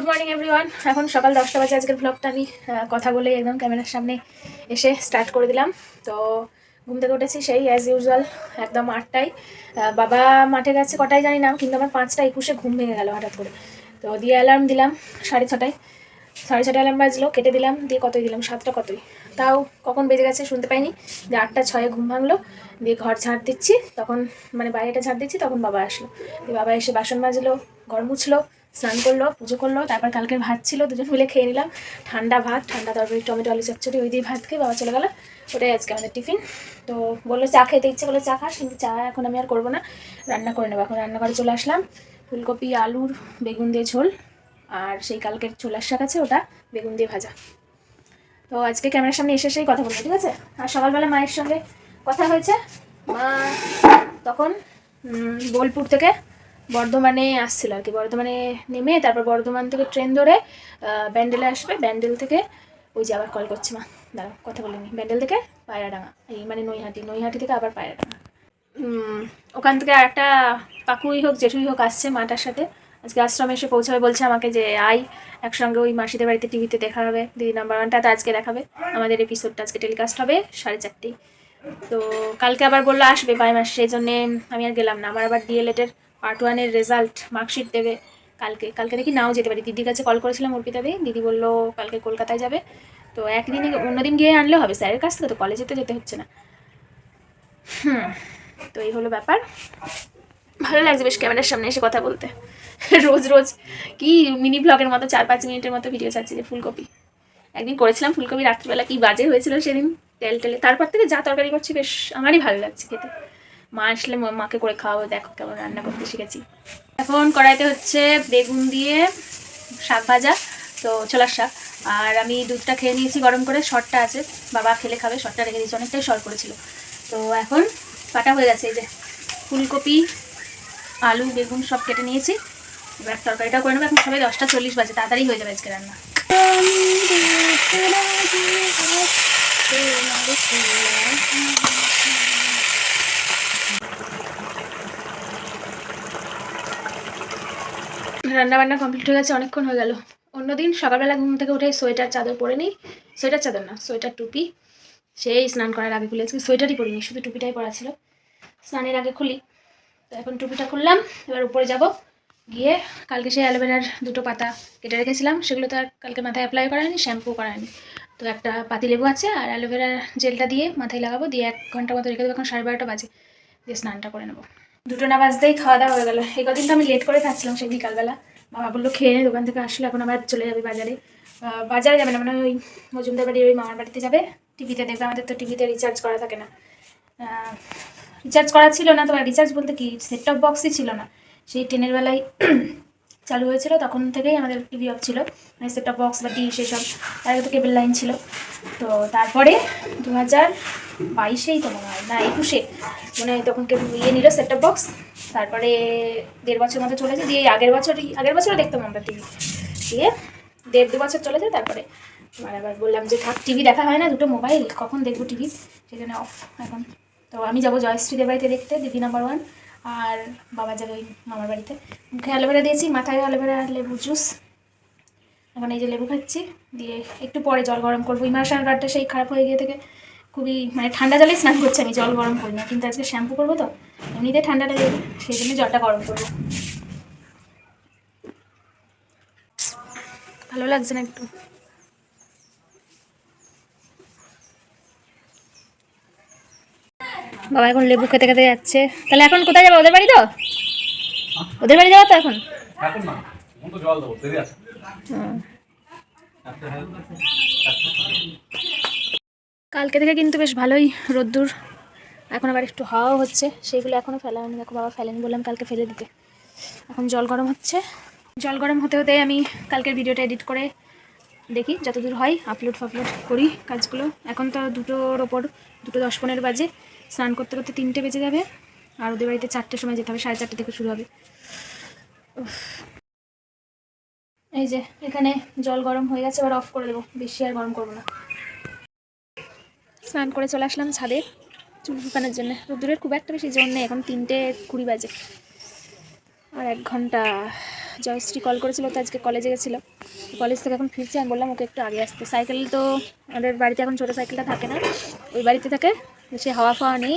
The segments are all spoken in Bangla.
গুড মর্নিং এভরিওয়ান এখন সকাল দশটা বাজে। আজকের ব্লগটা আমি কথা বলেই একদম ক্যামেরার সামনে এসে স্টার্ট করে দিলাম। তো ঘুম থেকে উঠেছি সেই অ্যাজ ইউজুয়াল একদম আটটায়। বাবা মাঠে গেছে কটায় জানি না, কিন্তু আমার পাঁচটা একুশে ঘুম ভেঙে গেল হঠাৎ করে। তো দিয়ে অ্যালার্ম দিলাম সাড়ে ছটায়। সাড়ে ছটা অ্যালার্ম বাজলো, কেটে দিলাম, দিয়ে কতই দিলাম? সাতটা কতই? তাও কখন বেজে গেছে শুনতে পাইনি। যে আটটা ছয়ে ঘুম ভাঙলো। দিয়ে ঘর ঝাড় দিচ্ছি। তখন মানে বাইরেটা ঝাড় দিচ্ছি, তখন বাবা আসলো। দিয়ে বাবা এসে বাসন মাজলো, ঘর মুছলো। স্নান করল, পুজো করল, তারপর কালকের ভাত ছিল, দুজন মিলে খেয়ে নিলাম। ঠান্ডা ভাত, ঠান্ডা তরকারি, টমেটো, আলু, চচ্চড়ি, ওই দিয়ে ভাত খেয়ে বাবা চলে গেলো। ওটাই আজকে আমাদের টিফিন। তো বলল চা খেতে ইচ্ছে করল চা খাস, কিন্তু চা এখন আমি আর করব না, রান্না করে নেব। এখন রান্নাঘরে চলে আসলাম। ফুলকপি, আলুর, বেগুন দিয়ে ঝোল, আর সেই কালকের ছোলার শাক আছে, ওটা বেগুন দিয়ে ভাজা। তো আজকে ক্যামেরার সামনে এসে সেই কথা বলব, ঠিক আছে? আর সকালবেলা মায়ের সঙ্গে কথা হয়েছে। মা তখন বোলপুর থেকে বর্ধমানে আসছিল আর কি। বর্ধমানে নেমে তারপর বর্ধমান থেকে ট্রেন ধরে ব্যান্ডেলে আসবে। ব্যান্ডেল থেকে ওই যে আবার কল করছি মা। দাঁড়াও, কথা বলিনি ব্যান্ডেল থেকে পায়রাডাঙ্গা। এই মানে নৈহাটি। নৈহাটি থেকে আবার পায়রাডাঙ্গা। ওখান থেকে আর একটা কাকুই হোক, জেঠুই হোক আসছে মাটার সাথে। আজকে আশ্রমে এসে পৌঁছাবে বলছে আমাকে যে আই একসঙ্গে ওই মাসিদের বাড়িতে টিভিতে দেখা হবে। দিদি নাম্বার ওয়ানটা তো আজকে দেখাবে। আমাদের এপিসোডটা আজকে টেলিকাস্ট হবে সাড়ে চারটেই। তো কালকে আবার বলল আসবে বাই মাস সেই জন্যে আমি আর গেলাম না। আমার আবার ডিএলএডের পার্ট ওয়ানের রেজাল্ট মার্কশিট দেবে কালকে। কালকে দেখি নাও যেতে পারি। দিদির কাছে কল করেছিলাম অর্পিতা দি। দিদি বলল, কালকে কলকাতায় যাবে। তো একদিনে অন্যদিন গিয়ে আনলে হবে। স্যারের কাছ থেকে তো কলেজে তো যেতে হচ্ছে না। হুম, তো এই হলো ব্যাপার। ভালো লাগছে বেশ ক্যামেরার সামনে এসে কথা বলতে। রোজ রোজ কি মিনি ব্লগের মতো চার পাঁচ মিনিটের মতো ভিডিও ছাড়ছি যে ফুলকপি। একদিন করেছিলাম ফুলকপি, রাত্রিবেলা কি বাজে হয়েছিল সেদিন। তেল টেলে তারপর থেকে যা তরকারি করছি বেশ, আমারই ভালো লাগছে খেতে। মা আসলে মাকে করে খাওয়াবো দেখো কেমন রান্না করতে শিখেছি। এখন কড়াইতে হচ্ছে বেগুন দিয়ে শাক ভাজা তো ছোলার শাক। আর আমি দুধটা খেয়ে নিয়েছি গরম করে শর্টটা আছে বাবা খেলে খাবে শর্টটা রেখে দিয়েছি অনেকটাই শর্ট করেছিল। তো এখন কাটা হয়ে গেছে এই যে ফুলকপি আলু বেগুন সব কেটে নিয়েছি। এবার তরকারিটা করে নেব এখন সবাই দশটা চল্লিশ বাজে তাড়াতাড়ি হয়ে যাবে আজকে রান্না। রান্না বান্না কমপ্লিট হয়ে গেছে, অনেকক্ষণ হয়ে গেল। অন্যদিন সকালবেলা ঘুম থেকে উঠে সোয়েটার চাদর পরে নিই। সোয়েটার চাদর না, সোয়েটার টুপি। সেই স্নান করার আগে খুলে আজকে সোয়েটারই পরিনি শুধু টুপিটাই পরা ছিল। স্নানের আগে খুলি, তো এখন টুপিটা খুললাম, এবার উপরে যাব। গিয়ে কালকে সেই অ্যালোভেরার দুটো পাতা কেটে রেখেছিলাম, সেগুলো তো আর কালকে মাথায় অ্যাপ্লাই করা হয়নি শ্যাম্পু করা হয়নি তো একটা পাতিলেবু আছে, আর অ্যালোভেরার জেলটা দিয়ে মাথায় লাগাবো, দিয়ে এক ঘণ্টা মতো রেখে দেবো, এখন সাড়ে বারোটা বাজে। দিয়ে স্নানটা করে নেব। দুটো না বাজতেই খাওয়া দাওয়া হয়ে গেলো। এই কদিন তো আমি লেট করে খাচ্ছিলাম সেই বিকালবেলা। বাবা বলল, খেয়ে নে, দোকান থেকে আসলে এখন আবার চলে যাবে বাজারে। বাজারে যাবে না মানে ওই মজুমদার বাড়ির ওই মামার বাড়িতে যাবে। টিভিতে দেখবে, আমাদের তো টিভিতে রিচার্জ করা থাকে না। রিচার্জ করা ছিল না তোমার রিচার্জ বলতে কি? সেট টপ বক্সই ছিল না। সেই ট্রেনের বেলায় চালু হয়েছিল, তখন থেকেই আমাদের টিভি অফ ছিল। মানে সেট বক্স বা টিভি সেসব, তার আগে তো কেবল লাইন ছিল। তো তারপরে দু হাজার বাইশেই তো মনে হয়, না, একুশে। মানে তখন কেবল ইয়ে নিল সেট টপ বক্স তারপরে দেড় বছর মতো চলেছে, দিয়ে আগের বছরই, আগের বছরও দেখতাম আমরা টিভি দিয়ে দেড়, দু বছর চলেছে, তারপরে আমার আবার বললাম যে থাক টিভি দেখা হয় না, দুটো মোবাইল কখন দেখব টিভি সেখানে অফ এখন। তো আমি যাব জয়শ্রী দেবাইতে দেখতে, দিদি নাম্বার ওয়ান আর বাবা যাবে ওই মামার বাড়িতে। মুখে অ্যালোভেরা দিয়েছি, মাথায় অ্যালোভেরা আর লেবু জুস। এখন এই যে লেবু খাচ্ছি, দিয়ে একটু পরে জল গরম করব। ইমার্শন রাতটা সেই খারাপ হয়ে গিয়ে থেকে খুবই মানে ঠান্ডা জলেই স্নান করছি আমি, জল গরম করি না। কিন্তু আজকে শ্যাম্পু করব তো, এমনিতে ঠান্ডা লেগে, সেই জন্য জলটা গরম করব। ভালো লাগছে না একটু। বাবা এখন লেবু খেতে খেতে যাচ্ছে। তাহলে এখন কোথায় যাবে? ওদের বাড়ি তো? ওদের বাড়ি যাব তো এখন? কালকে থেকে কিন্তু বেশ ভালোই রোদ্দুর। এখন আবার একটু হাওয়াও হচ্ছে। সেইগুলো এখনও ফেলা হয়নি। দেখো বাবা ফেলেনি বললাম কালকে ফেলে দিতে। এখন জল গরম হচ্ছে। জল গরম হতে হতে আমি কালকের ভিডিওটা এডিট করে দেখি, যতদূর হয় আপলোড ফাপলোড করি কাজগুলো। এখন তো দুটোর ওপর, দুটো দশ পনেরো বাজে। স্নান করতে করতে তিনটে বেজে যাবে, আর ওদের বাড়িতে চারটের সময় যেতে হবে, সাড়ে চারটে থেকে শুরু হবে। এই যে, এখানে জল গরম হয়ে গেছে, এবার অফ করে দেবো, বেশি আর গরম করব না। স্নান করে চলে আসলাম ছাদে, চুল শুকানোর জন্য। রোদ্দুরের খুব একটা বেশি জোর নেই, এখন তিনটে কুড়ি বাজে। আর এক ঘণ্টা। জয়শ্রী কল করেছিল, তো আজকে কলেজে গেছিল। কলেজ থেকে এখন ফিরছি, আমি বললাম, ওকে একটু আগে আসতে। সাইকেল তো আমাদের বাড়িতে এখন ছোটো সাইকেলটা থাকে না, ওই বাড়িতে থাকে, সে হাওয়া ফাওয়া নেই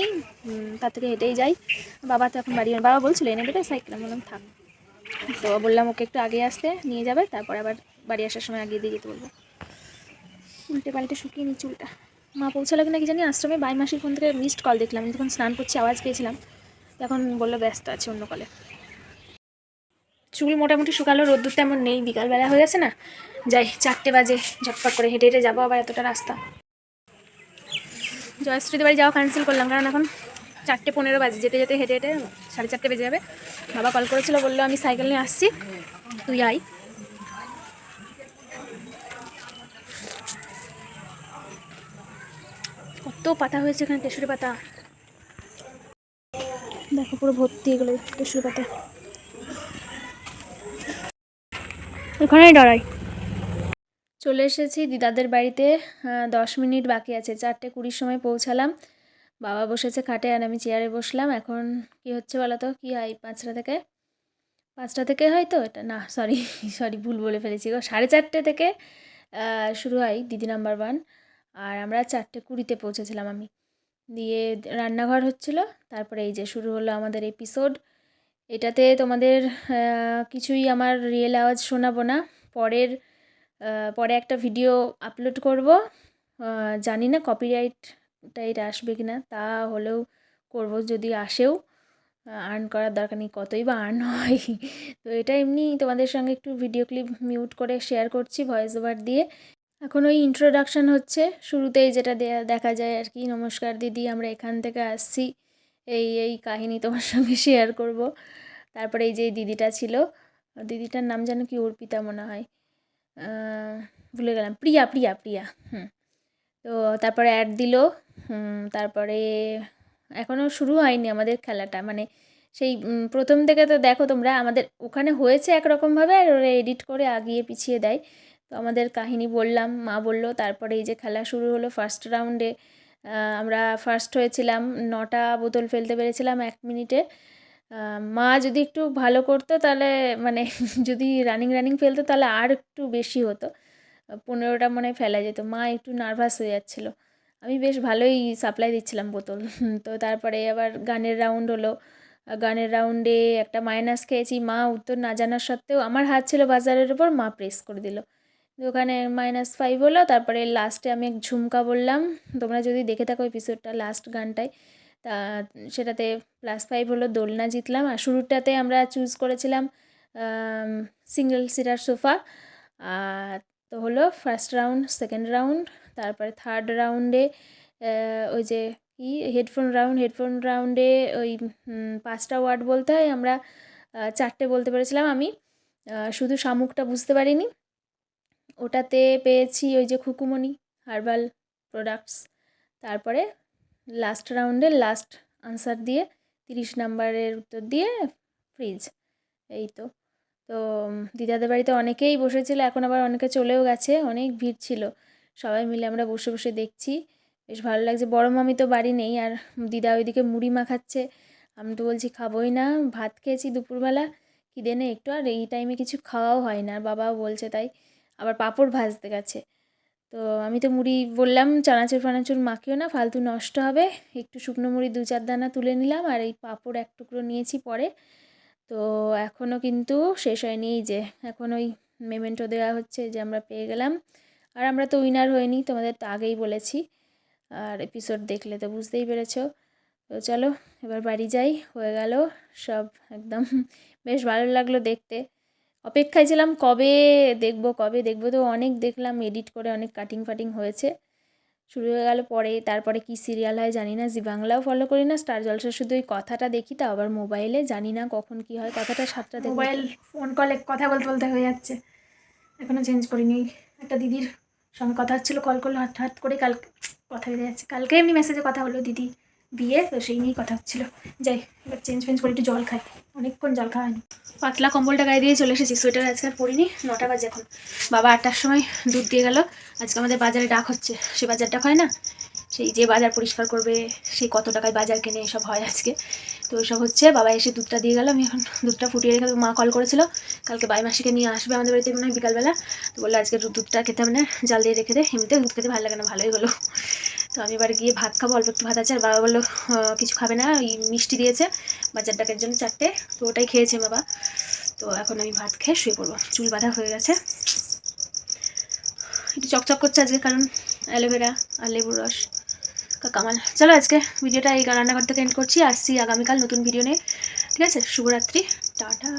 তার থেকে হেঁটেই যাই। বাবা তো এখন বাড়ি, বাবা বলছিল, এনে দেবে সাইকেল বললাম, থাক। তো বললাম, ওকে একটু আগে আসতে, নিয়ে যাবে, তারপর আবার বাড়ি আসার সময় আগিয়ে দিয়ে যেতে বলব। উল্টে পাল্টে শুকিয়ে নি চুলটা। মা পৌঁছালো কিনা কি জানি, আশ্রমে বাই মাসির ফোন থেকে মিসড কল দেখলাম। তখন স্নান করছি, আওয়াজ পেয়েছিলাম। তখন বলল, ব্যস্ত আছে অন্য কলে চুল মোটামুটি শুকালো, রোদ্দুর তেমন নেই, বিকালবেলা হয়ে গেছে না। যাই, চারটে বাজে, ঝটপট করে হেঁটে হেঁটে যাব আবার এতটা রাস্তা। জয়শ্রীদের বাড়ি যাওয়া ক্যান্সেল করলাম, কারণ এখন চারটে পনেরো বাজে, যেতে যেতে হেঁটে হেঁটে সাড়ে চারটে বেজে যাবে। বাবা কল করেছিল, বলল আমি সাইকেল নিয়ে আসছি, তুই আয়। কত পাতা হয়েছে এখানে, কেশুরি পাতা। দেখো পুরো ভর্তি এগুলো, কেশুরি পাতা। ওখানেই দাঁড়াই। চলে এসেছি দিদাদের বাড়িতে। দশ মিনিট বাকি আছে, চারটে কুড়ির সময় পৌঁছালাম। বাবা বসেছে খাটে আর আমি চেয়ারে বসলাম। এখন কি হচ্ছে বলো তো? কি হয় পাঁচটা থেকে? পাঁচটা থেকে হয় তো? এটা না সরি সরি ভুল বলে ফেলেছি গো। সাড়ে চারটে থেকে শুরু হয় দিদি নাম্বার ওয়ান আর আমরা চারটে কুড়িতে পৌঁছেছিলাম আমি। দিয়ে রান্নাঘর হচ্ছিল, তারপরে এই যে শুরু হলো আমাদের এপিসোড এটাতে তোমাদের কিছুই আমার রিয়েল আওয়াজ শোনাবো না। পরের পরে একটা ভিডিও আপলোড করব। জানি না কপিরাইট টাইট আসবে কি না তা হলেও করব যদি আসেও। আর্ন করার দরকার নেই, কতই বা আর্ন হয়। তো এটা এমনি তোমাদের সঙ্গে একটু ভিডিও ক্লিপ মিউট করে শেয়ার করছি ভয়েস ওভার দিয়ে। এখন ওই ইন্ট্রোডাকশান হচ্ছে, শুরুতেই যেটা দেখা যায় আর কি, নমস্কার দিদি, আমরা এখান থেকে আসছি। এই এই কাহিনী তোমার সঙ্গে শেয়ার করব। তারপরে এই যে দিদিটা ছিল, দিদিটার নাম যেন কি অর্পিতা মনে হয় ভুলে গেলাম, প্রিয়া প্রিয়া প্রিয়া, হুম। তো তারপরে অ্যাড দিল তারপরে এখনও শুরু হয়নি আমাদের খেলাটা মানে সেই প্রথম থেকে তো দেখো তোমরা, আমাদের ওখানে হয়েছে একরকমভাবে আর ওরা এডিট করে আগিয়ে পিছিয়ে দেয়। তো আমাদের কাহিনী বললাম, মা বলল, তারপরে এই যে খেলা শুরু হলো ফার্স্ট রাউন্ডে আমরা ফার্স্ট হয়েছিলাম, নটা বোতল ফেলতে পেরেছিলাম এক মিনিটে। মা যদি একটু ভালো করতো তাহলে মানে যদি রানিং রানিং ফেলতো তাহলে আর একটু বেশি হতো। পনেরোটা মনে ফেলা যেত। মা একটু নার্ভাস হয়ে যাচ্ছিল। আমি বেশ ভালোই সাপ্লাই দিচ্ছিলাম বোতল। তো তারপরে আবার গানের রাউন্ড হলো। গানের রাউন্ডে একটা মাইনাস খেয়েছি। মা উত্তর না জানার সত্ত্বেও আমার হাত ছিল বাজারের ওপর মা প্রেস করে দিল। ওখানে মাইনাস ফাইভ হলো। তারপরে লাস্টে আমি এক ঝুমকা বললাম। তোমরা যদি দেখে থাকো এপিসোডটা লাস্ট গানটায়। তা সেটাতে প্লাস ফাইভ হলো দোলনা জিতলাম। আর শুরুটাতে আমরা চুজ করেছিলাম সিঙ্গেল সিটার সোফা আর তো হলো ফার্স্ট রাউন্ড সেকেন্ড রাউন্ড তারপরে থার্ড রাউন্ডে ওই যে কি? হেডফোন রাউন্ড হেডফোন রাউন্ডে ওই পাঁচটা ওয়ার্ড বলতে হয় আমরা চারটে বলতে পেরেছিলাম আমি। শুধু শামুকটা বুঝতে পারিনি। ওটাতে পেয়েছি ওই যে খুকুমণি হার্বাল প্রোডাক্টস তারপরে লাস্ট রাউন্ডে লাস্ট আনসার দিয়ে তিরিশ নাম্বারের উত্তর দিয়ে ফ্রিজ এই তো। তো দিদাদের বাড়িতে অনেকেই বসেছিল, এখন আবার অনেকে চলেও গেছে, অনেক ভিড় ছিল। সবাই মিলে আমরা বসে বসে দেখছি। বেশ ভালো লাগছে। বড় মামি তো বাড়ি নেই, আর দিদা ওইদিকে মুড়ি মাখাচ্ছে। আমি তো বলছি, খাবোই না, ভাত খেয়েছি দুপুরবেলা, খিদে নেই একটু। আর এই টাইমে কিছু খাওয়াও হয় না বাবাও বলছে তাই। আবার পাঁপড় ভাজতে গেছে। তো আমি তো মুড়ি বললাম, চানাচুর ফানাচুর মাখিও না, ফালতু নষ্ট হবে। একটু শুকনো মুড়ি দু চার দানা তুলে নিলাম আর এই পাঁপড় এক টুকরো নিয়েছি পরে। তো এখনও কিন্তু শেষ হয়নি এই যে, এখন ওই মেমেন্টো দেওয়া হচ্ছে যে আমরা পেয়ে গেলাম। আর আমরা তো উইনার হইনি, তোমাদের তো আগেই বলেছি। আর এপিসোড দেখলে তো বুঝতেই পেরেছ। তো চলো, এবার বাড়ি যাই, হয়ে গেল সব একদম। বেশ ভালো লাগল দেখতে। অপেক্ষায় ছিলাম কবে দেখব, কবে দেখব তো অনেক দেখলাম এডিট করে অনেক কাটিং ফাটিং হয়েছে। শুরু হয়ে গেল পরে, তারপরে কি সিরিয়াল হয় জানি না, জি বাংলাও ফলো করি না স্টার জলসা শুধু ওই কথাটা দেখি তা, আবার মোবাইলে জানি না কখন কি হয়, কথাটা সাতটা থেকে মোবাইল ফোন কলে কথা বলতে বলতে হয়ে যাচ্ছে। এখনও চেঞ্জ করিনি। একটা দিদির সঙ্গে কথা হচ্ছিল কল করল হাট করে কাল কথা বেরিয়ে যাচ্ছে। কালকে এমনি মেসেজে কথা হলো দিদি। বিয়ে, তো সেই নিয়েই কথা হচ্ছিল। যাই, এবার চেঞ্জ ফেঞ্জ করে একটু জল খাই। অনেকক্ষণ জল খাওয়া হয়নি। পাতলা কম্বলটা গায়ে দিয়ে চলে এসেছি। সোয়েটার আজকে আর পরিনি। নটা বাজে এখন। বাবা আটটার সময় দুধ দিয়ে গেল। আজকে আমাদের বাজারে ডাক হচ্ছে। সে বাজার ডাক হয় না? সেই যে বাজার পরিষ্কার করবে, সেই কত টাকায় বাজার কেনে এসব হয় আজকে। তো সব হচ্ছে, বাবা এসে দুধটা দিয়ে গেল। আমি এখন দুধটা ফুটিয়ে রেখে। মা কল করেছিল। কালকে বাই মাসিকে নিয়ে আসবে আমাদের বাড়িতে, মনে হয় বিকালবেলা। তো বলল আজকে দুধটা খেতে মানে জাল দিয়ে রেখে দে। এমনিতে দুধ খেতে ভালো লাগে না, ভালোই হলো। তো আমি এবার গিয়ে ভাত খাব, অল্প একটু ভাত আছে। আর বাবা বলল কিছু খাবে না, ওই মিষ্টি দিয়েছে, বাজার ডাকের জন্য চারটে, তো ওটাই খেয়েছে বাবা। তো এখন আমি ভাত খেয়ে শুয়ে পড়ব। চুল বাঁধা হয়ে গেছে। একটু চকচক করছে আজকে, কারণ অ্যালোভেরা আর লেবুর রস কামাল। চলো আজকে ভিডিওটা এই রান্নাঘর থেকে এন্ড করছি। আসছি আগামীকাল নতুন ভিডিও নিয়ে। ঠিক আছে? শুভরাত্রি। টাটা।